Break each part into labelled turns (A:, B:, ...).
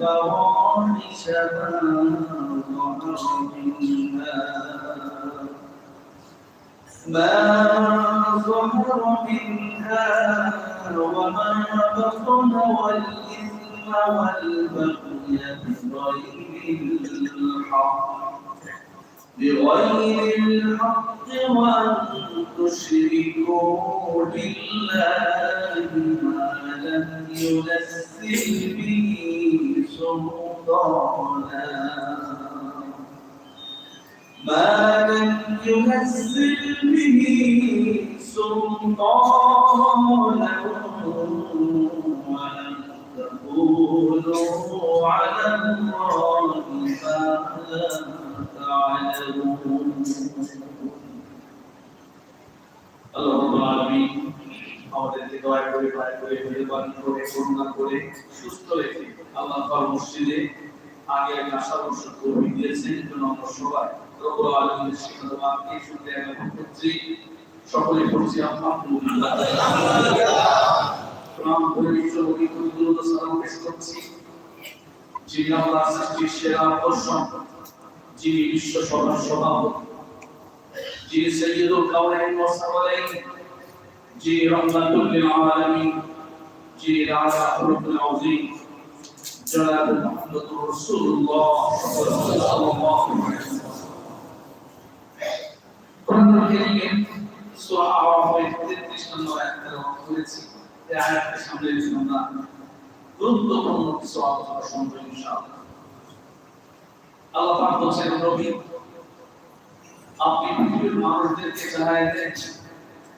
A: الفواحش ما ظهر منها ما ظهر منها بطن والإثم والبغي بغير الحق بغير الحق وأن تشركوا بالله ما لم ينزل به سلطانا؟ ما لم ينزل به سلطانا ولم تقولوا على الله ما تعلمون. اللهم آمين. আমাদেরকে দয়া করে দয়া করে মেহেরবানি করে, করুণা করে, সুস্থ রেখে আল্লাহ তাআলা মসজিদে আগে একটা আশার অনুষ্ঠান করে দিয়েছেন। জন্য আমরা সবাই রব্বুল আলামিনের শিক্ষা বাক্যে শুনতে এখন করছি। সকলে করছি প্রণাম করে বিশ্বকবি কবিগুরু সালাম পেশ করছি। যিনি আল্লাহ সৃষ্টির সেরা আকর্ষণ, যিনি বিশ্ব সভার সভাপতি যিনি সৈয়দুল কাউনাইন ওয়া সাওয়ালাইন যিনি রহমাতুল লিল আলামিন যিনি রাজা খুলুকুল আযীম জনাব মুহাম্মদুর রাসূলুল্লাহ সাল্লাল্লাহু আলাইহি ওয়াসাল্লাম কোরআন কারীমে সূরা আরাফের 33 নম্বর আয়াত তেলাওয়াত করেছি এই আয়াতের সামনে আমরা গুরুত্বপূর্ণ কিছু আলোচনা শুনব ইনশাআল্লাহ আল্লাহ পাক বলছেন নবী আপনি পৃথিবীর মানুষদেরকে জানাই দেন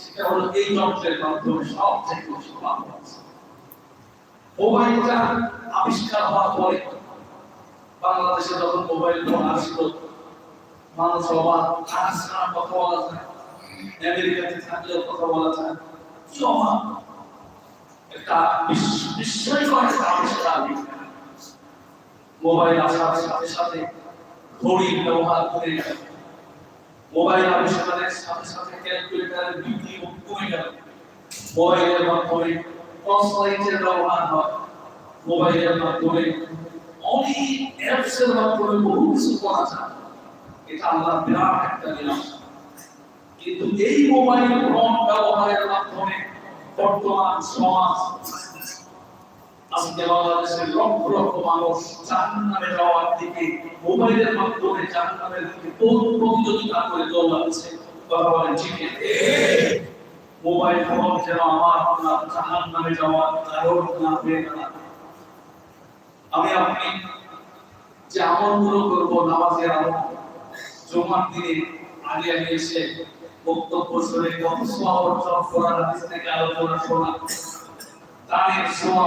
A: সেটা এই যন্ত্রের মাধ্যমে সবচেয়ে বেশি পাপ হচ্ছে। মোবাইলটা আবিষ্কার হওয়ার পরে বাংলাদেশে যখন মোবাইল ফোন আসলো, মানুষ অবাক আর ছাড়া কথা বলা যায় আমেরিকাতে থাকলেও কথা বলা যায় কি একটা বিস্ময়কর একটা আবিষ্কার মোবাইল আসার সাথে সাথে ঘড়ির ব্যবহার করে মোবাইল আবিষ্কারের সাথে সাথে ক্যালকুলেটরের বিক্রি কমে গেল। মোবাইলের মাধ্যমে টর্চলাইটের ব্যবহার হয়, মোবাইলের মাধ্যমে অনেক অ্যাপস এর মাধ্যমে বহু কিছু করা যায়। এটা আল্লাহ বিরাট একটা নিলাম কিন্তু এই মোবাইল ফোন ব্যবহারের মাধ্যমে বর্তমান সমাজ আজকে বাংলাদেশের লক্ষ লক্ষ মানুষ জাহান্নামে যাওয়ার দিকে, মোবাইলের মাধ্যমে জাহান্নামের দিকে প্রতিযোগিতা করে দৌড়াচ্ছে, কথা বলেন মোবাইল ফোন যেন আমার আপনার জাহান্নামে যাওয়ার কারণ না হয়ে দাঁড়ায়। আমি আপনি যে আমলগুলো করব, নামাজের আমল, জমার দিনে আগে আগে এসে বক্তব্য শুনে কত সোয়া অর্জন করার হাদিস থেকে আলোচনা শোনা। দানের সোয়া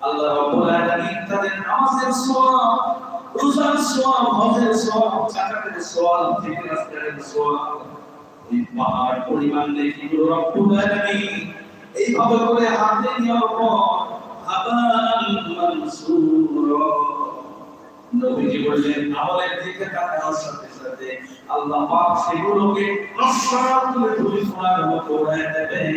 A: আল্লাহ রাব্বুল আলামিন তাদের নামাজের সওয়াব, রোজার সওয়াব, হজের সওয়াব জাকাতের সওয়াব জিকির আসকারের সওয়াব ওই পাহাড় পরিমাণ দেখি রব্বুল আলামিন। এইভাবে করে হাতে নেওয়ার পর হাবান মানসুরা। নবীজি বললেন, আমলের দিকে তাকানোর সাথে সাথে আল্লাহ পাক সেগুলোকে নস্বাত করে ধুলি সোনার মতো উড়ায় দেবেন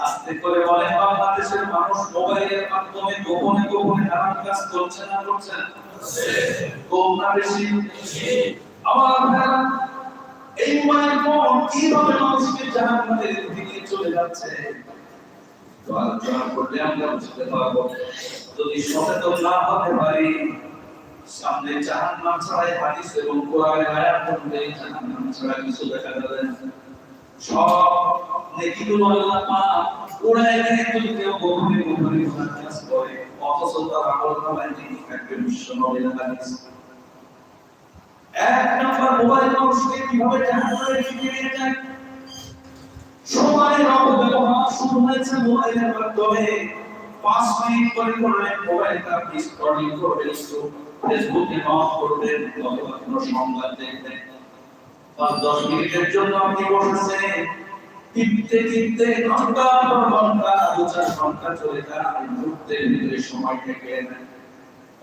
A: আস্তে করে বলে বাংলাদেশের মানুষ মোবাইলের মাধ্যমে গোপনে গোপনে হারাম কাজ করছে না করছে না? বেশি আমার এই কীভাবে মানুষকে দিকে চলে যাচ্ছে? ছাড়াই সব তার মোবাইল পাঁচ মিনিট করে করে মোবাইলটা আপনি স্ক্রলিং সংবাদ পাঁচ, দশ মিনিটের জন্য আপনি বসেছেন। টিপতে টিপতে ঘণ্টা পর ঘণ্টা দু চার ঘণ্টা চলে যায়, আর মুহূর্তের ভিতরে সময় থেকে নেয়।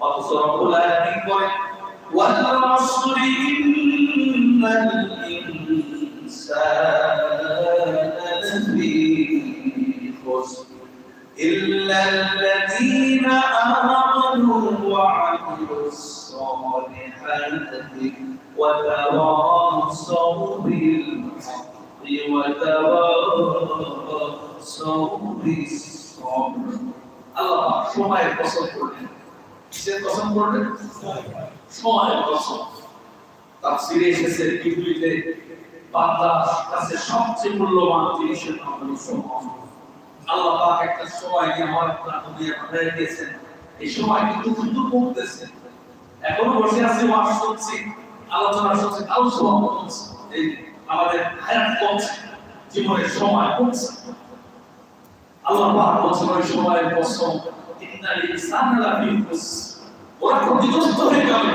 A: অথচ রব্বুল আলামিন বলেন, ওয়াল রাসুলি ইন্নাল ইনসানা লাফি খুসর আল্লাহ সময়ের কসম করলেন সে কসম করলেন সময়ের কসম তাফসিরে এসেছে পৃথিবীতে বান্দার কাছে সবচেয়ে মূল্যবান জিনিসের নাম হলো সময় আল্লাহ পাক একটা সময় দিয়ে আমার আপনার দুনিয়া পাঠিয়ে দিয়েছেন এই সময় কিন্তু কিন্তু কমতেছে এখনও বসে আছি ওয়াজ শুনছি আলোচনা শুনছি আরও সময় কমছে আমাদের হায়াত কমছে জীবনের সময় কমছে আল্লাহ পাক বলছেন ওই সময়ের কসম ইন্নাল ইনসানা লাফি ওরা ক্ষতিগ্রস্ত হয়ে যাবে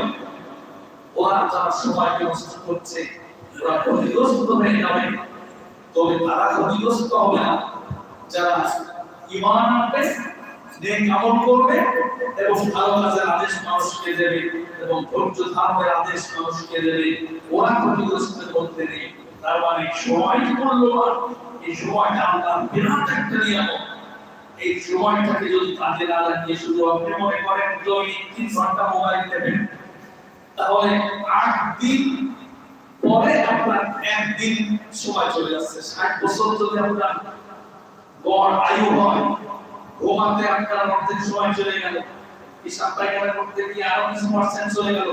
A: ওরা যারা সময়কে নষ্ট করছে। ওরা ক্ষতিগ্রস্ত হয়ে যাবে। তবে তারা ক্ষতিগ্রস্ত হবে না। যারা ঈমান আনবে, নেক আমল করবে এবং ভালো কাজের আদেশ মানুষকে দেবে এবং ধৈর্য ধারণের আদেশ মানুষকে দেবে, ওরা ক্ষতিগ্রস্তের মধ্যে নেই। তার মানে সময় মূল্যবান। এই সময়টা এই সময়টাকে যদি কাজে না লাগিয়ে শুধু আপনি মনে করেন তিন ঘণ্টা মোবাইল দেবেন, তাহলে আট দিন পরে আপনার একদিন সময় চলে যাচ্ছে। ষাট বছর যদি আপনার গড় আয়ু হয়, ঘুমাতে আপনার সময় চলে গেল, হিসাব পায়খানা করতে গিয়ে আরও কিছু পার্সেন্ট চলে গেল?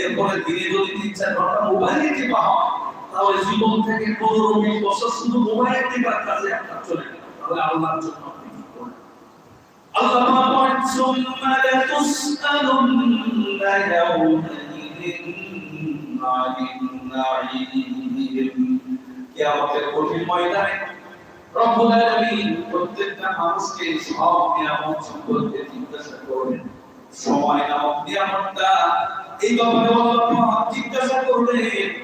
A: এরপরে দিনে যদি তিন চার ঘণ্টা মোবাইলে টিপা হয় তাহলে জীবন থেকে পনেরো বিশ বছর শুধু মোবাইল টিপার কাজে আপনার চলে গেল। তাহলে আল্লাহর জন্য আপনি কি করবেন আল্লাহ বলেন, সুম্মা সম্পর্কে জিজ্ঞাসা করবেন সময় জিজ্ঞাসা করবেন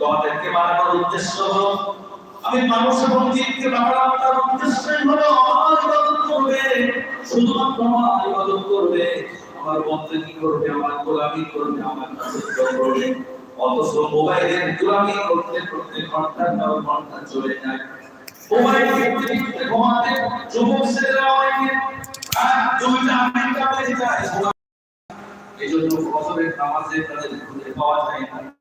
A: তোমাদেরকে বানানোর উদ্দেশ্য হলো, আমি মানুষ এবং বানালাম, তার উদ্দেশ্যই হলো আমার ইবাদত করবে। শুধুমাত্র আমার ইবাদত করবে, আমার করবে, আমার গোলামি করবে, আমার করবে। অথচ মোবাইলের গোলামি করতে করতে ঘণ্টা চলে যায়। নামাজে তাদের খুঁজে পাওয়া যায় না।